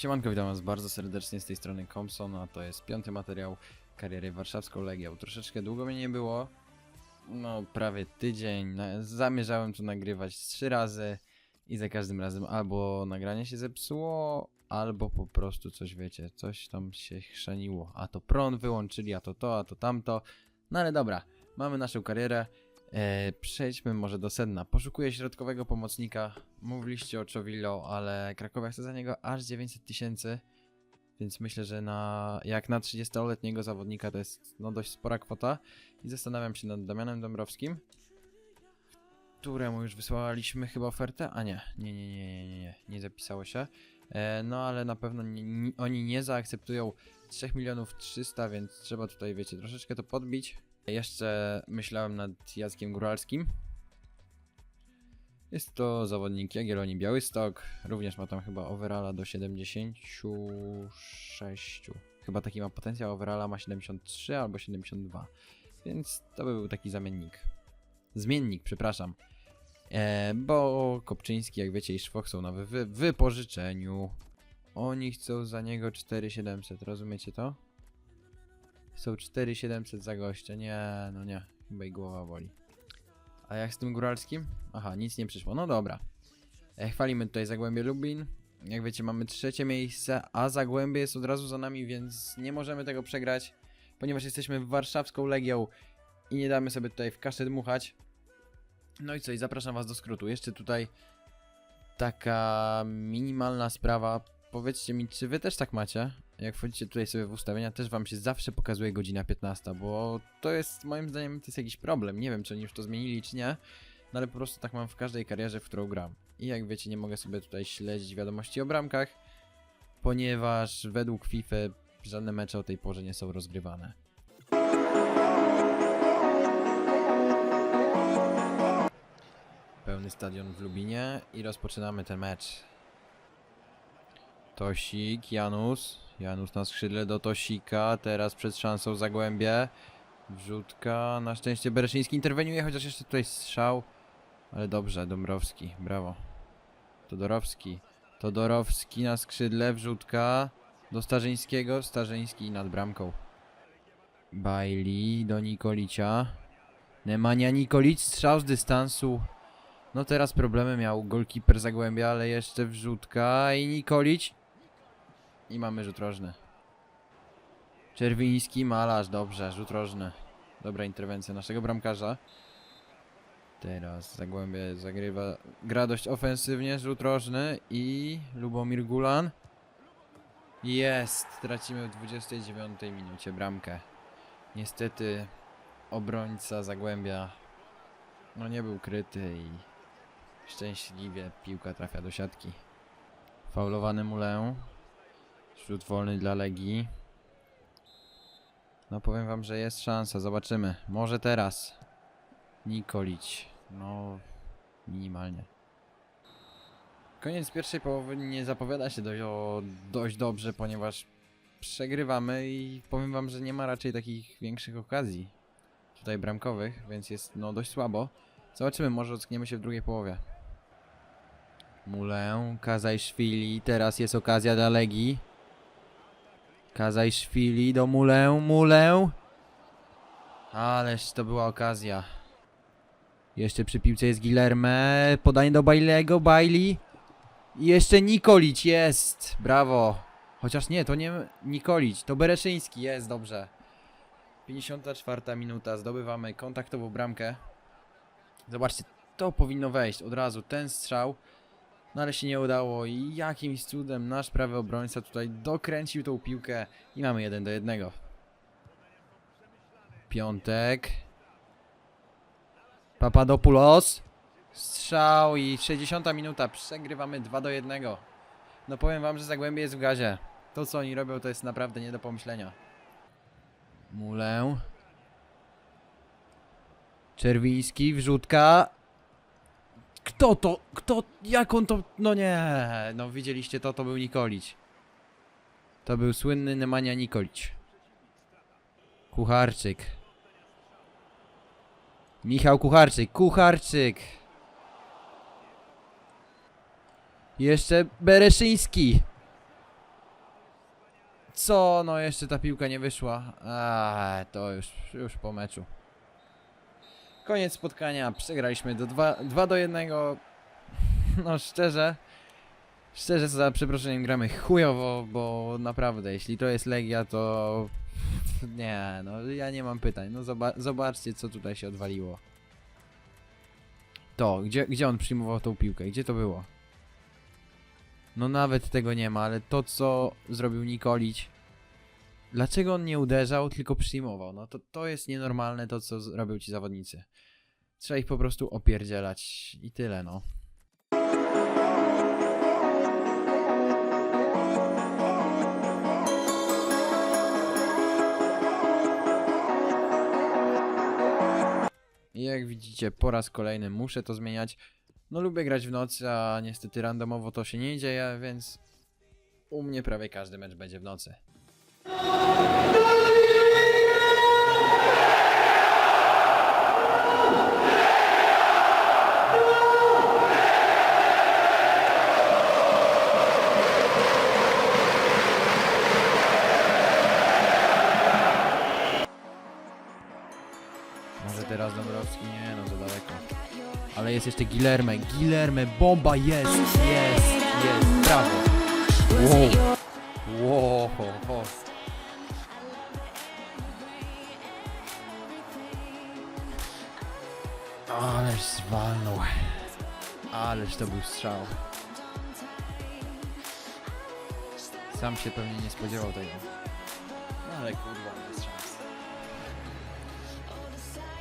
Siemanko, witam was bardzo serdecznie z tej strony Compson, a to jest piąty materiał kariery Warszawską Legią. Troszeczkę długo mnie nie było, no prawie tydzień. Zamierzałem tu nagrywać trzy razy i za każdym razem albo nagranie się zepsuło, albo po prostu coś wiecie, coś tam się chrzaniło. A to prąd wyłączyli, a to to, a to tamto. No ale dobra, mamy naszą karierę. E, przejdźmy może do sedna. Poszukuję środkowego pomocnika. Mówiliście o Czowillo, ale Krakowia chce za niego aż 900 tysięcy. Więc myślę, że na, jak na 30-letniego zawodnika to jest no, dość spora kwota. I zastanawiam się nad Damianem Dąbrowskim, któremu już wysłaliśmy chyba ofertę. A nie, nie, nie, nie, nie, nie, nie, nie zapisało się. E, no ale na pewno nie, nie, oni nie zaakceptują 3 milionów 300, więc trzeba tutaj, wiecie, troszeczkę to podbić. Jeszcze myślałem nad Jackiem Góralskim. Jest to zawodnik Jagiellonii Białystok. Również ma tam chyba overalla do 76. Chyba taki ma potencjał. Overalla ma 73 albo 72. Więc to by był taki zamiennik. Zmiennik, przepraszam. E, bo Kopczyński, jak wiecie, i Szwok są na wy, wypożyczeniu. Oni chcą za niego 4700, rozumiecie to? Są 4700 za gościa. Nie, no nie. Chyba i głowa boli. A jak z tym góralskim? Aha, nic nie przyszło. No dobra. E, chwalimy tutaj Zagłębie Lubin. Jak wiecie, mamy trzecie miejsce, a Zagłębie jest od razu za nami, więc nie możemy tego przegrać, ponieważ jesteśmy warszawską Legią i nie damy sobie tutaj w kaszę dmuchać. No i co, i zapraszam was do skrótu. Jeszcze tutaj taka minimalna sprawa. Powiedzcie mi, czy wy też tak macie? Jak wchodzicie tutaj sobie w ustawienia, też wam się zawsze pokazuje godzina 15, bo to jest moim zdaniem to jest jakiś problem. Nie wiem, czy oni już to zmienili, czy nie, no ale po prostu tak mam w każdej karierze, w którą gram. I jak wiecie, nie mogę sobie tutaj śledzić wiadomości o bramkach, ponieważ według FIFA żadne mecze o tej porze nie są rozgrywane. Pełny stadion w Lubinie i rozpoczynamy ten mecz. Tosik, Janus. Janus na skrzydle do Tosika. Teraz przed szansą Zagłębie. Wrzutka. Na szczęście Bereszyński interweniuje, chociaż jeszcze tutaj strzał. Ale dobrze, Dąbrowski. Brawo. Todorowski. Todorowski na skrzydle. Wrzutka. Do Starzyńskiego. Starzyński nad bramką. Bailey do Nikolicia. Nemanja Nikolic. Strzał z dystansu. No teraz problemy miał golkiper Zagłębia, ale jeszcze wrzutka i Nikolić. I mamy rzut rożny. Czerwiński, malarz, dobrze, rzut rożny. Dobra interwencja naszego bramkarza. Teraz Zagłębie zagrywa, gra dość ofensywnie, rzut rożny i Lubomir Gulan. Jest, tracimy w 29 minucie bramkę. Niestety obrońca Zagłębia no nie był kryty i szczęśliwie piłka trafia do siatki. Faulowany Mulę. Rzut wolny dla Legii. No powiem wam, że jest szansa, zobaczymy. Może teraz. Nikolić. No, minimalnie. Koniec pierwszej połowy nie zapowiada się dość, o, dość dobrze, ponieważ przegrywamy i powiem wam, że nie ma raczej takich większych okazji tutaj bramkowych, więc jest no dość słabo. Zobaczymy, może ockniemy się w drugiej połowie. Mulę, Kazajszwili, teraz jest okazja dla Legii. Kazajszwili do Mulę, Mulę. Ależ to była okazja. Jeszcze przy piłce jest Gilerme, podanie do Bailego, Bailey. I jeszcze Nikolić, jest, brawo. Chociaż nie, to nie Nikolić, to Bereszyński, jest, dobrze. 54 minuta, zdobywamy kontaktową bramkę. Zobaczcie, to powinno wejść od razu, ten strzał. No ale się nie udało i jakimś cudem nasz prawy obrońca tutaj dokręcił tą piłkę i mamy 1 do 1. Piątek. Papadopoulos. Strzał i 60 minuta. Przegrywamy 2 do 1. No powiem wam, że Zagłębie jest w gazie. To co oni robią to jest naprawdę nie do pomyślenia. Mulę. Czerwiński, wrzutka. Kto to? Kto? Jak on to? No nie. No widzieliście to, to był Nikolić. To był słynny Nemanja Nikolić. Kucharczyk. Michał Kucharczyk. Kucharczyk. Jeszcze Bereszyński. Co? No jeszcze ta piłka nie wyszła. A, to już, już po meczu. Koniec spotkania. Przegraliśmy do 2, 2 do 1. No szczerze. Szczerze za przeproszeniem gramy chujowo, bo naprawdę jeśli to jest Legia to... Nie, no ja nie mam pytań. No zoba zobaczcie co tutaj się odwaliło. To, gdzie, gdzie on przyjmował tą piłkę? Gdzie to było? No nawet tego nie ma, ale to co zrobił Nikolić. Dlaczego on nie uderzał, tylko przyjmował? No to, to jest nienormalne to co robią ci zawodnicy. Trzeba ich po prostu opierdzielać i tyle no. I jak widzicie, po raz kolejny muszę to zmieniać. No lubię grać w nocy, a niestety randomowo to się nie dzieje, więc u mnie prawie każdy mecz będzie w nocy. Może teraz Dąbrowski? Nie, no za daleko. Ale jest jeszcze Gilerme. Gilerme, bomba jest, jest, jest. Brawo. Wow. Wow. ho. Ależ zwalnął. Ależ to był strzał. Sam się pewnie nie spodziewał tego. No Ale kurwa, bez szans.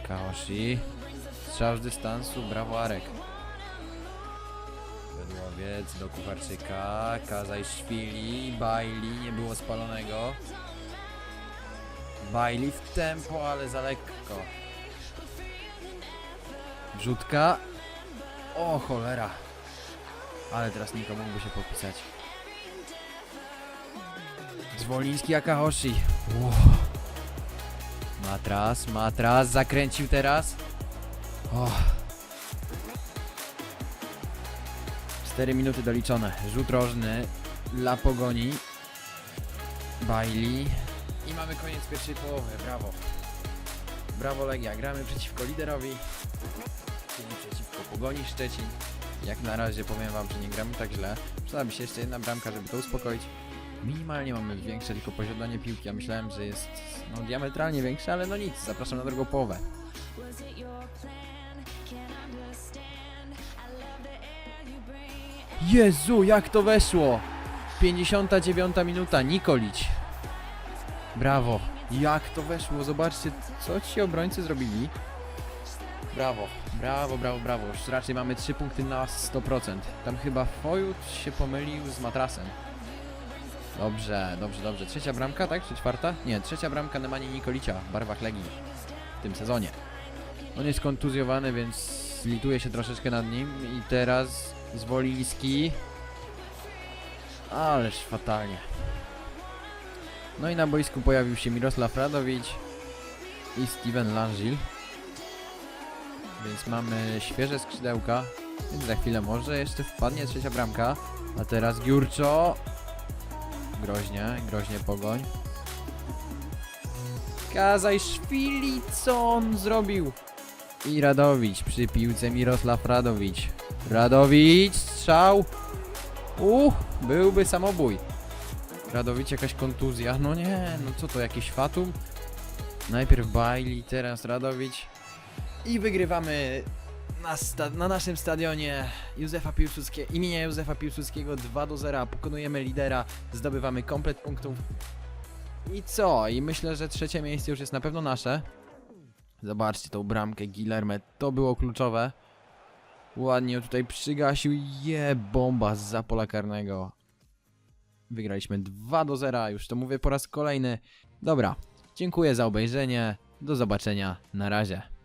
Kaoshi. Strzał z dystansu, brawo Arek. Wedłowiec do Kucharczyka, Kazaj Szwili, Bailey, nie było spalonego. Bailey w tempo, ale za lekko. Wrzutka. O cholera. Ale teraz Niko mógłby się popisać. Zwoliński Akahoshi. Matras, matras, zakręcił teraz. O. 4 minuty doliczone. Rzut rożny dla pogoni. Bailey. I mamy koniec pierwszej połowy. Brawo. Brawo Legia. Gramy przeciwko liderowi. Czyli przeciwko pogoni Szczecin. Jak na razie powiem wam, że nie gramy tak źle. Przydałaby się jeszcze jedna bramka, żeby to uspokoić. Minimalnie mamy większe tylko posiadanie piłki. Ja myślałem, że jest no, diametralnie większe, ale no nic. Zapraszam na drugą połowę. Jezu, jak to weszło! 59 minuta, Nikolić. Brawo. Jak to weszło? Zobaczcie, co ci obrońcy zrobili. Brawo, brawo, brawo, brawo. Już raczej mamy 3 punkty na 100%. Tam chyba Fojut się pomylił z matrasem. Dobrze, dobrze, dobrze. Trzecia bramka, tak? Czy czwarta? Nie, trzecia bramka Nemani Nikolicia w barwach Legii w tym sezonie. On jest kontuzjowany, więc lituje się troszeczkę nad nim. I teraz Zwoliński. Ależ fatalnie. No i na boisku pojawił się Mirosław Radowicz i Steven Langil. Więc mamy świeże skrzydełka. Więc za chwilę może jeszcze wpadnie trzecia bramka. A teraz Giurczo. Groźnie, groźnie pogoń. Kazaj Szwili, co on zrobił? I Radowicz przy piłce Mirosław Radowicz. Radowicz, strzał. Uch, byłby samobój. Radowicz jakaś kontuzja. No nie, no co to, jakieś fatum? Najpierw Bailey, teraz Radowicz. I wygrywamy na, na naszym stadionie Józefa Piłsudskiego, imienia Józefa Piłsudskiego 2 do 0. Pokonujemy lidera, zdobywamy komplet punktów. I co? I myślę, że trzecie miejsce już jest na pewno nasze. Zobaczcie tą bramkę Gilerme, to było kluczowe. Ładnie tutaj przygasił. Je, bomba z pola karnego. Wygraliśmy 2 do 0, już to mówię po raz kolejny. Dobra, dziękuję za obejrzenie. Do zobaczenia, na razie.